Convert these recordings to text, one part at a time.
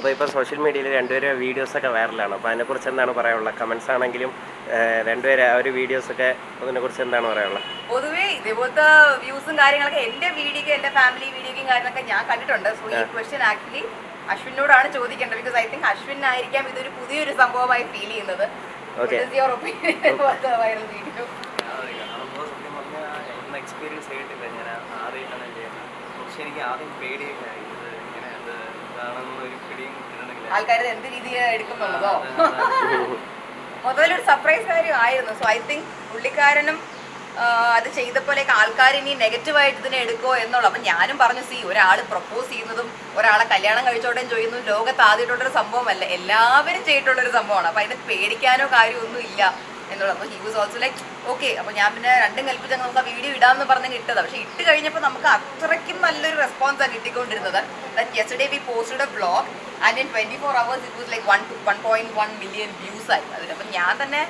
അപ്പോൾ ഇപ്പോൾ സോഷ്യൽ മീഡിയയിൽ രണ്ടുപേരും വീഡിയോസൊക്കെ വൈറലാണ് അപ്പോൾ അതിനെക്കുറിച്ച് എന്താണ് പറയാനുള്ളത്? കമൻസ് ആണെങ്കിലും രണ്ടുപേരും ആ ഒരു വീഡിയോസൊക്കെ അതിനെക്കുറിച്ച് എന്താണ് പറയാനുള്ളത്? പൊതുവേ ഇതേപോലത്തെ വ്യൂസും കാര്യങ്ങളൊക്കെ എന്റെ വീഡിയോക്ക് എന്റെ ഫാമിലി വീഡിയോക്കും കാര്യങ്ങളൊക്കെ ഞാൻ കണ്ടിട്ടുണ്ട്. സോ ഈ ക്വസ്റ്റ്യൻ ആക്ച്വലി അശ്വിനോടാണ് ചോദിക്കേണ്ടത്. ബിക്കോസ് ഐ തിങ്ക് അശ്വിൻ ആയിരിക്കാം ഇതൊരു പുതിയൊരു സംഭവമായി ഫീൽ ചെയ്യുന്നത്. എക്സ്പീരിയൻസ് ആയിട്ടില്ല ഞാൻ ആദ്യമായിട്ടാണ് ചെയ്യുന്നത്. പക്ഷെ എനിക്ക് ആദ്യം പേടിയൊക്കെ ആയി ഇത് ഇങ്ങനെ അത് ഇതാണെന്ന് ഒരു പിടിയും കിട്ടണമെങ്കിൽ ആൾക്കാർ എന്ത് രീതിയിൽ എടുക്കുന്നുള്ളതോ? മൊത്തത്തിലൊരു സർപ്രൈസ് കാര്യമായിരുന്നു സോ ഐ തിങ്ക് പുള്ളിക്കാരനും അത് അത് പോലെയൊക്കെ ആൾക്കാർ ഇനി നെഗറ്റീവായിട്ട് ഇതിനെ എടുക്കോ എന്നുള്ളത് അപ്പം ഞാനും പറഞ്ഞു സി ഒരാൾ പ്രപ്പോസ് ചെയ്യുന്നതും ഒരാളെ കല്യാണം കഴിച്ചോടെയും ചെയ്യുന്നതും ലോകത്ത് ആദ്യമായിട്ടുള്ളൊരു സംഭവമല്ല. എല്ലാവരും ചെയ്തിട്ടുള്ളൊരു സംഭവമാണ്. അപ്പം അതിന് പേടിക്കാനോ കാര്യമൊന്നും ഇല്ല എന്നുള്ളത്. അപ്പോൾ he was also like okay അപ്പോൾ ഞാൻ പിന്നെ രണ്ടും കൽപ്പിച്ച് നമുക്ക് ആ വീഡിയോ ഇടാമെന്ന് പറഞ്ഞ് ഇട്ടത് പക്ഷേ ഇട്ട് കഴിഞ്ഞപ്പോൾ നമുക്ക് അത്രയ്ക്കും നല്ലൊരു റെസ്പോൺസാണ് കിട്ടിക്കൊണ്ടിരുന്നത്. That yesterday we posted a blog and in twenty four hours it was like one one point one million views ആയി അതിൽ അപ്പം ഞാൻ തന്നെ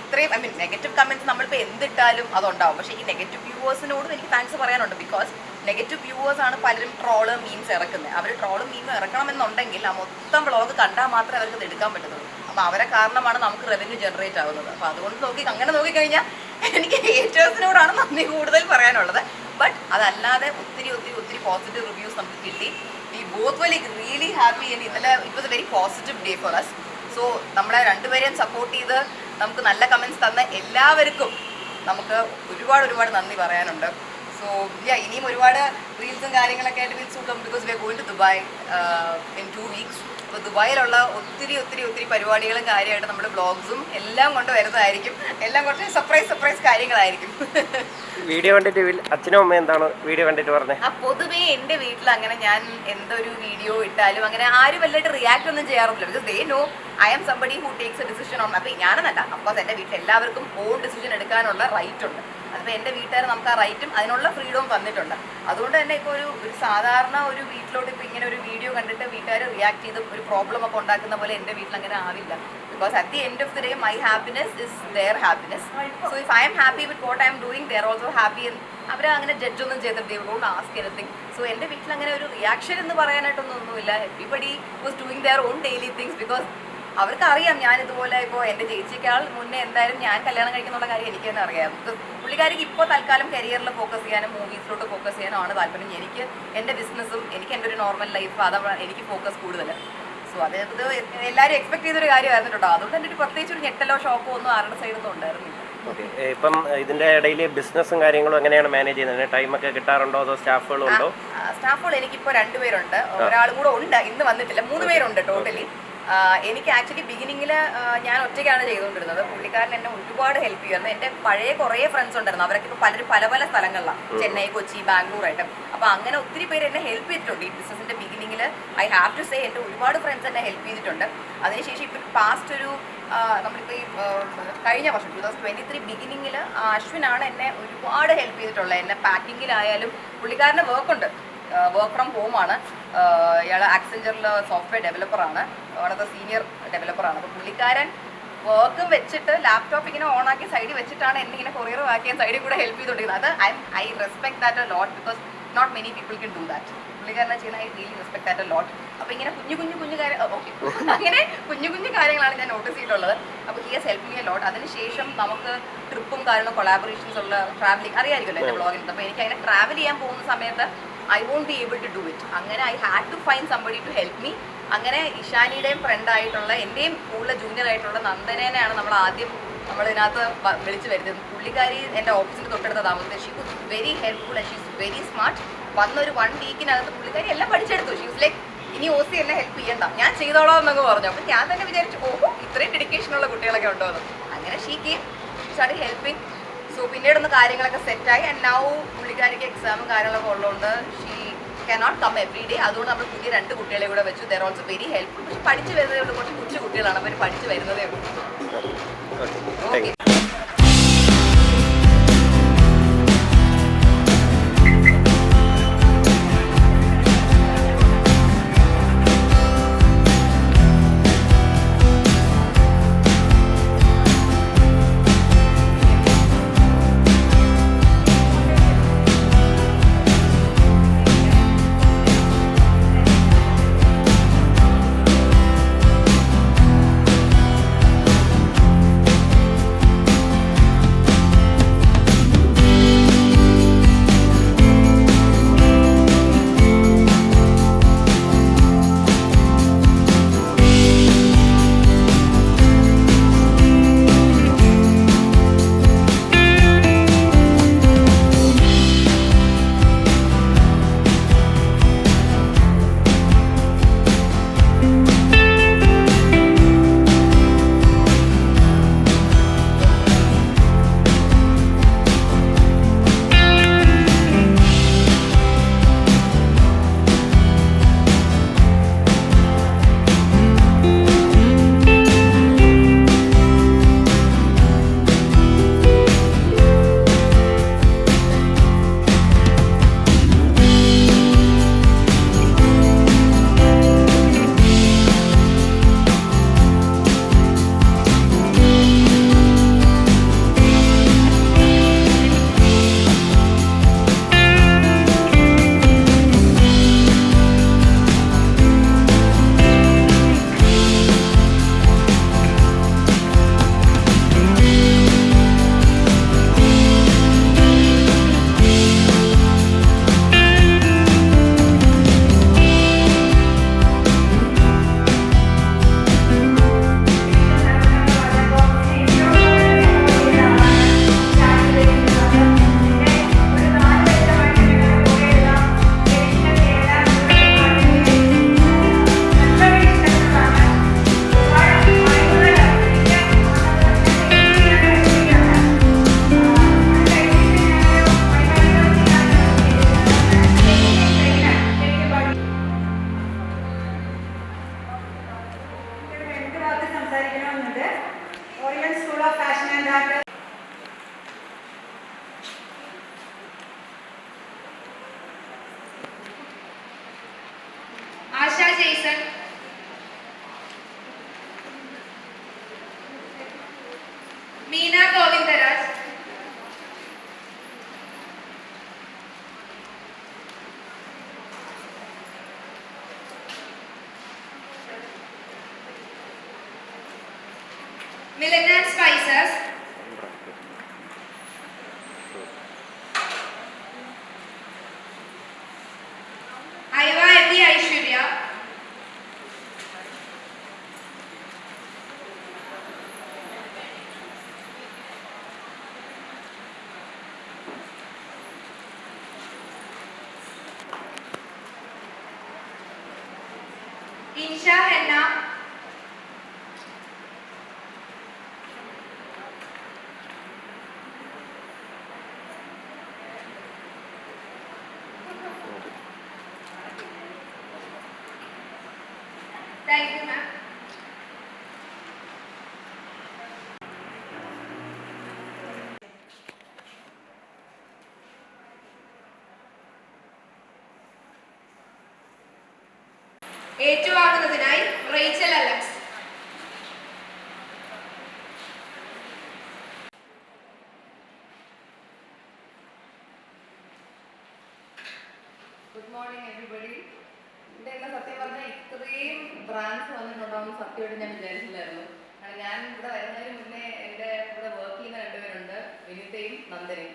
ഇത്രയും ഐ മീൻ നെഗറ്റീവ് കമന്റ്സ് നമ്മളിപ്പോൾ എന്തിട്ടാലും അതുണ്ടാവും. പക്ഷേ ഈ നെഗറ്റീവ് വ്യൂവേഴ്സിനോടും എനിക്ക് താങ്ക്സ് പറയാനുണ്ട്. ബിക്കോസ് നെഗറ്റീവ് വ്യൂവേഴ്സ് ആണ് പലരും ട്രോൾ മീംസ് ഇറക്കുന്നത്. അവർ ട്രോൾ മീം ഇറക്കണമെന്നുണ്ടെങ്കിൽ ആ മൊത്തം വ്ളോഗ് കണ്ടാൽ മാത്രമേ അവർക്ക് എടുക്കാൻ പറ്റുള്ളൂ അപ്പോൾ അവരെ കാരണമാണ് നമുക്ക് റവന്യൂ ജനറേറ്റ് ആവുന്നത്. അപ്പോൾ അതുകൊണ്ട് നോക്കി അങ്ങനെ നോക്കിക്കഴിഞ്ഞാൽ എനിക്ക് ഹേറ്റേഴ്സിനോടാണ് നന്ദി കൂടുതൽ പറയാനുള്ളത്. ബട്ട് അതല്ലാതെ ഒത്തിരി ഒത്തിരി ഒത്തിരി പോസിറ്റീവ് റിവ്യൂസ് നമുക്ക് കിട്ടി. We both well really happy and ഇന്നലെ it was a very positive day for us so നമ്മളെ രണ്ടുപേരെയും സപ്പോർട്ട് ചെയ്ത് നമുക്ക് നല്ല കമൻസ് തന്ന എല്ലാവർക്കും നമുക്ക് ഒരുപാട് ഒരുപാട് നന്ദി പറയാനുണ്ട്. സോ യാ ഇനിയും ഒരുപാട് റീൽസും കാര്യങ്ങളൊക്കെ ആയിട്ട് വിൽ കൂട്ടും because we are going to Dubai in two weeks അപ്പോൾ ദുബായിലുള്ള ഒത്തിരി ഒത്തിരി ഒത്തിരി പരിപാടികളും കാര്യമായിട്ട് നമ്മുടെ ബ്ലോഗ്സും എല്ലാം കൊണ്ട് വരുന്നതായിരിക്കും. എല്ലാം കുറച്ച് സർപ്രൈസ് സർപ്രൈസ് കാര്യങ്ങളായിരിക്കും. വീഡിയോ കണ്ടിട്ട് അച്ഛനും അമ്മയും എന്താണ് വീഡിയോ കണ്ടിട്ട് പറഞ്ഞത് ആ പൊതുവേ എന്റെ വീട്ടിൽ അങ്ങനെ ഞാൻ എന്തൊരു വീഡിയോ ഇട്ടാലും അങ്ങനെ ആരും വല്ലതായിട്ട് റിയാക്ട് ഒന്നും ചെയ്യാറില്ല because they know I am somebody who takes a decision on അപ്പോൾ ഞാനെന്നല്ല അപ്പോൾ എന്റെ വീട്ടിൽ എല്ലാവർക്കും ഓൺ ഡിസിഷൻ എടുക്കാനുള്ള റൈറ്റ് ഉണ്ട്. അതിപ്പോൾ എന്റെ വീട്ടുകാർ നമുക്ക് ആ റൈറ്റും അതിനുള്ള ഫ്രീഡവും തന്നിട്ടുണ്ട്. അതുകൊണ്ട് തന്നെ ഇപ്പോൾ ഒരു ഒരു സാധാരണ ഒരു വീട്ടിലോട്ട് ഇപ്പോൾ ഇങ്ങനെ ഒരു വീഡിയോ കണ്ടിട്ട് വീട്ടുകാർ റിയാക്ട് ചെയ്ത് ഒരു പ്രോബ്ലം ഒക്കെ ഉണ്ടാക്കുന്ന പോലെ എന്റെ വീട്ടിൽ അങ്ങനെ ആവില്ല. Because at the end of the day my happiness is their happiness so if I'm happy with what I'm doing they're also happy എന്ന് അവർ അങ്ങനെ ജഡ്ജ് ഒന്നും ചെയ്തിട്ട് ഡോണ്ട് ആസ്ക് എനിത്തിങ് സോ എന്റെ വീട്ടിൽ അങ്ങനെ ഒരു റിയാക്ഷൻ എന്ന് പറയാനായിട്ടൊന്നും ഒന്നുമില്ല. Everybody was doing their own daily things because അവർക്കറിയാം ഞാൻ ഇതുപോലെ ഇപ്പോൾ എന്റെ ചേച്ചിക്കാൾ മുന്നേ എന്തായാലും ഞാൻ കല്യാണം കഴിക്കുന്നുള്ള കാര്യം എനിക്ക് തന്നെ അറിയാം. പുള്ളിക്കാരിക്ക് ഇപ്പോൾ തൽക്കാലം കരിയറിൽ ഫോക്കസ് ചെയ്യാനും മൂവീസിലോട്ട് ഫോക്കസ് ചെയ്യാനുമാണ് താല്പര്യം. എനിക്ക് എന്റെ ബിസിനസ്സും എനിക്ക് എന്റെ ഒരു നോർമൽ ലൈഫ് അതാണ് എനിക്ക് ഫോക്കസ് കൂടുതൽ സോ അത് ഇത് എല്ലാവരും എക്സ്പെക്ട് ചെയ്തൊരു കാര്യമായിരുന്നു കേട്ടോ. അതുകൊണ്ട് തന്നെ ഒരു പ്രത്യേകിച്ച് ഒരു ഞെട്ടലോ ഷോക്കോ ഒന്നും ആരുടെ സൈഡിൽ നിന്നും ഉണ്ടായിരുന്നില്ല. ഇപ്പം ഇതിന്റെ ഇടയിൽ ബിസിനസ്സും കാര്യങ്ങളും എങ്ങനെയാണ് മാനേജ് ചെയ്യുന്നത്? ടൈം ഒക്കെ കിട്ടാറുണ്ടോ അതോ സ്റ്റാഫുകളും ഉണ്ടോ? സ്റ്റാഫുകൾ എനിക്കിപ്പോൾ രണ്ടുപേരുണ്ട് ഒരാൾ കൂടെ ഉണ്ട്. ഇന്ന് വന്നിട്ടില്ല. മൂന്ന് പേരുണ്ട് ടോട്ടലി എനിക്ക് ആക്ച്വലി ബിഗിനിങ്ങിൽ ഞാൻ ഒറ്റയ്ക്കാണ് ചെയ്തുകൊണ്ടിരുന്നത്. പുള്ളിക്കാരൻ എന്നെ ഒരുപാട് ഹെൽപ്പ് ചെയ്യുമായിരുന്നു എന്റെ പഴയ കുറേ ഫ്രണ്ട്സ് ഉണ്ടായിരുന്നു. അവരൊക്കെ ഇപ്പോൾ പലരും പല പല സ്ഥലങ്ങളിലാണ് ചെന്നൈ കൊച്ചി ബാംഗ്ലൂർ ആയിട്ട്. അപ്പോൾ അങ്ങനെ ഒത്തിരി പേര് എന്നെ ഹെൽപ്പ് ചെയ്തിട്ടുണ്ട്. ഈ ബിസിനസിന്റെ ബിഗിനിങ്ങിൽ ഐ ഹാവ് ടു സേ എന്റെ ഒരുപാട് ഫ്രണ്ട്സ് എന്നെ ഹെൽപ്പ് ചെയ്തിട്ടുണ്ട്. അതിനുശേഷം ഇപ്പോൾ പാസ്റ്റ് ഒരു നമ്മളിപ്പോൾ ഈ കഴിഞ്ഞ വർഷം ടു തൗസൻഡ് ട്വന്റി ത്രീ ബിഗിനിങ്ങിൽ അശ്വിനാണ് എന്നെ ഒരുപാട് ഹെൽപ്പ് ചെയ്തിട്ടുള്ളത്. എന്നെ പാക്കിങ്ങിലായാലും പുള്ളിക്കാരന്റെ വർക്കുണ്ട് വർക്ക് ഫ്രം ഹോമാണ് ഇയാൾ ആക്സെഞ്ചറിൽ സോഫ്റ്റ്വെയർ ഡെവലപ്പറാണ് അവിടുത്തെ സീനിയർ ഡെവലപ്പറാണ് അപ്പോൾ പുള്ളിക്കാരൻ വർക്കും വെച്ചിട്ട് ലാപ്ടോപ്പ് ഇങ്ങനെ ഓൺ ആക്കി സൈഡിൽ വെച്ചിട്ടാണ് എന്നെ ഇങ്ങനെ കൊറിയർ ആക്കിയ സൈഡിൽ കൂടെ ഹെൽപ്പ് ചെയ്തുകൊണ്ടിരുന്നത് അത് I I respect that a lot because not many people can do that പുള്ളിക്കാരനെ ചെയ്യുന്ന I really respect that a lot അപ്പോൾ ഇങ്ങനെ കുഞ്ഞു കുഞ്ഞു കുഞ്ഞു കാര്യം ഓക്കെ. അങ്ങനെ കുഞ്ഞു കുഞ്ഞു കാര്യങ്ങളാണ് ഞാൻ നോട്ടീസ് ചെയ്തിട്ടുള്ളത്. അപ്പോൾ he has helping a lot അതിനുശേഷം നമുക്ക് ട്രിപ്പും കാര്യങ്ങളും കൊളാബറേഷൻസ് ഉള്ള ട്രാവലിംഗ് അറിയാമായിരിക്കുമല്ലോ എന്റെ ബ്ലോഗിൽ അപ്പോൾ എനിക്ക് അങ്ങനെ ട്രാവൽ ചെയ്യാൻ പോകുന്ന സമയത്ത് I won't be able to do it അങ്ങനെ I had to find somebody to help me അങ്ങനെ ഇഷാനിയുടെയും ഫ്രണ്ട് ആയിട്ടുള്ള എന്റെയും കൂടുതൽ ജൂനിയർ ആയിട്ടുള്ള നന്ദനേനെയാണ് നമ്മൾ ആദ്യം നമ്മൾ ഇതിനകത്ത് വിളിച്ചു വരുന്നത്. പുള്ളിക്കാരി എന്റെ ഓഫീസിന്റെ തൊട്ടടുത്ത താമസം she was very helpful and she's very smart വന്നൊരു വൺ വീക്കിനകത്ത് പുള്ളിക്കാരി എല്ലാം പഠിച്ചെടുത്തു. ഷീസ് ലൈക്ക് ഇനി ഓ സി എന്നെ ഹെൽപ്പ് ചെയ്യണ്ട. ഞാൻ ചെയ്തോളാം എന്നൊക്കെ പറഞ്ഞു. അപ്പം ഞാൻ തന്നെ വിചാരിച്ചു ഓഹോ ഇത്രയും ഡെഡിക്കേഷനുള്ള കുട്ടികളൊക്കെ ഉണ്ടോ എന്ന് അങ്ങനെ she came start helping so പിന്നീടൊന്ന് കാര്യങ്ങളൊക്കെ സെറ്റായി. ആൻഡ് നൗ പുള്ളിക്കാരിക്ക് എക്സാമും കാര്യങ്ങളൊക്കെ ഉള്ളതുകൊണ്ട് she cannot come every day അതുകൊണ്ട് നമ്മൾ പുതിയ രണ്ട് കുട്ടികളെ കൂടെ വെച്ചു. ദർ ഓൾസോ വെരി ഹെൽപ്ഫുൾ പക്ഷെ പഠിച്ചു വരുന്നതേ ഉള്ളൂ കുറച്ച് കൊച്ചു കുട്ടികളാണ്. അവർ പഠിച്ചു വരുന്നതേ ഉള്ളൂ. Okay Jason. Meena Govindaraj. Milena Spices. Insha Henna thank you ma'am ഏറ്റുവാങ്ങുന്നതിനായി Rachel Alex. Good morning everybody ഇവിടെ എല്ലാം സത്യം പറഞ്ഞാൽ ഇത്രയും ബ്രാൻഡ്സ് വന്നിട്ടുണ്ടാവും സത്യമായിട്ട് ഞാൻ വിചാരിച്ചില്ലായിരുന്നു. കാരണം ഞാൻ ഇവിടെ വരുന്നതിന് മുന്നേ എന്റെ ഇവിടെ വർക്ക് ചെയ്യുന്ന രണ്ടുപേരുണ്ട് വിനിതയും നന്ദനയും.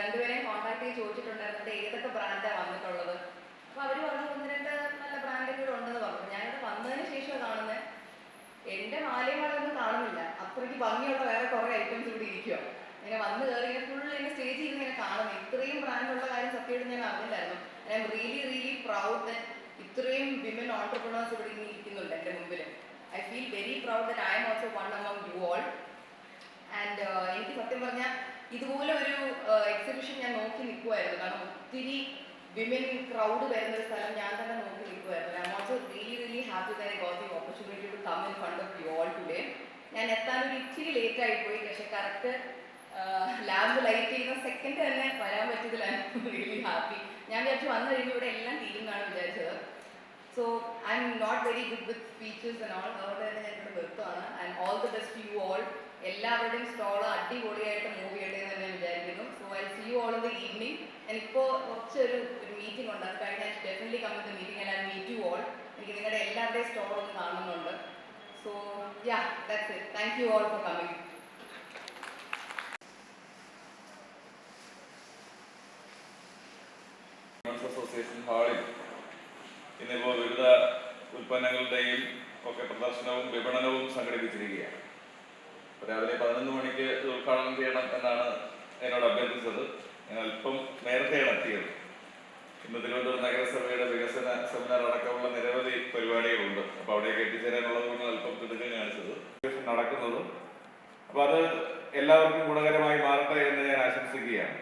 രണ്ടുപേരെയും കോൺടാക്ട് ചെയ്ത് ചോദിച്ചിട്ടുണ്ടായിരുന്നു ഏതൊക്കെ ബ്രാൻഡാണ് വന്നിട്ടുള്ളത്? അപ്പോൾ അവർ പറഞ്ഞു ഒന്ന് രണ്ട് നല്ല ബ്രാൻഡുകൾ ഉണ്ടെന്ന് പറഞ്ഞു. ഞാനിവിടെ വന്നതിന് ശേഷം കാണുന്നത്. എന്റെ മാലയും കാണുന്നില്ല. അത്രയ്ക്ക് ഭംഗിയുള്ള വേറെ കുറെ ഐറ്റംസ് ഇവിടെ ഇരിക്കുക ഇങ്ങനെ വന്ന് കയറി ഇങ്ങനെ ഫുൾ ഇങ്ങനെ സ്റ്റേജിൽ ഇരുന്ന് ഇങ്ങനെ കാണുന്നു. ഇത്രയും ബ്രാൻഡുള്ള കാര്യം സത്യമായിട്ട് ഞാൻ അറിഞ്ഞില്ലായിരുന്നു. I'm really really proud that ഇത്രയും വിമൻ ഓണ്ടർപ്രണേഴ്സ് ഇവിടെ ഇങ്ങനെ ഇരിക്കുന്നുണ്ട് എന്റെ മുമ്പിൽ I feel very proud that I also one among you all and എനിക്ക് സത്യം പറഞ്ഞാൽ ഇതുപോലെ ഒരു എക്സിബിഷൻ ഞാൻ നോക്കി നിൽക്കുമായിരുന്നു കാരണം ഒത്തിരി വിമൻ ക്രൗഡ് വരുന്ന ഒരു സ്ഥലം ഞാൻ തന്നെ നോക്കി നിൽക്കുമായിരുന്നു I'm also really really happy that I got the opportunity to come in front of you all today ഞാൻ എത്താൻ ഒരു ഇച്ചിരി ലേറ്റ് ആയി പോയി. പക്ഷെ കറക്റ്റ് ലാബ് ലൈറ്റ് ചെയ്യുന്ന സെക്കൻഡ് തന്നെ വരാൻ പറ്റിയതിൽ ഐ എം റിയലി ഹാപ്പി ഞാൻ വിചാരിച്ചു വന്നു കഴിയുമ്പോൾ ഇവിടെ എല്ലാം തീരുന്നാണ് വിചാരിച്ചത്. So I'm not very good with speeches and all അതുകൊണ്ട് തന്നെ ഞാൻ ഇവിടെ നിർത്തുകയാണ് and all the best you all എല്ലാവരുടെയും സ്റ്റോൾ അടിപൊളിയായിട്ട് മൂവ് ചെയ്യട്ടെ എന്ന് തന്നെ യു ഓൾ ദ ഈവനിങ് എനിക്കിപ്പോൾ കുറച്ചൊരു ഒരു മീറ്റിംഗ് ഉണ്ട്. അത് കഴിഞ്ഞാൽ definitely come with meeting I meet you all എനിക്ക് നിങ്ങളുടെ എല്ലാവരുടെയും സ്റ്റോർ ഒന്ന് കാണുന്നുണ്ട്. So ya that's it thank you all for coming association ഹാളിൽ ഇന്നിപ്പോൾ വിവിധ ഉൽപ്പന്നങ്ങളുടെയും ഒക്കെ പ്രദർശനവും വിപണനവും സംഘടിപ്പിച്ചിരിക്കുകയാണ്. രാവിലെ പതിനൊന്ന് മണിക്ക് ഉദ്ഘാടനം ചെയ്യണം എന്നാണ് എന്നോട് അഭ്യർത്ഥിച്ചത്. ഞാൻ അല്പം നേരത്തെയാണ് എത്തിയത്. ഇന്ന് തിരുവനന്തപുരം നഗരസഭയുടെ വികസന സെമിനാർ അടക്കമുള്ള നിരവധി പരിപാടികളുണ്ട് അപ്പോൾ അവിടേക്ക് എത്തിച്ചേരാനുള്ള കൂടുതൽ അല്പം തിടുക്കം കാണിച്ചത്. നടക്കുന്നത്. അപ്പോൾ അത് എല്ലാവർക്കും ഗുണകരമായി മാറട്ടെ എന്ന് ഞാൻ ആശംസിക്കുകയാണ്.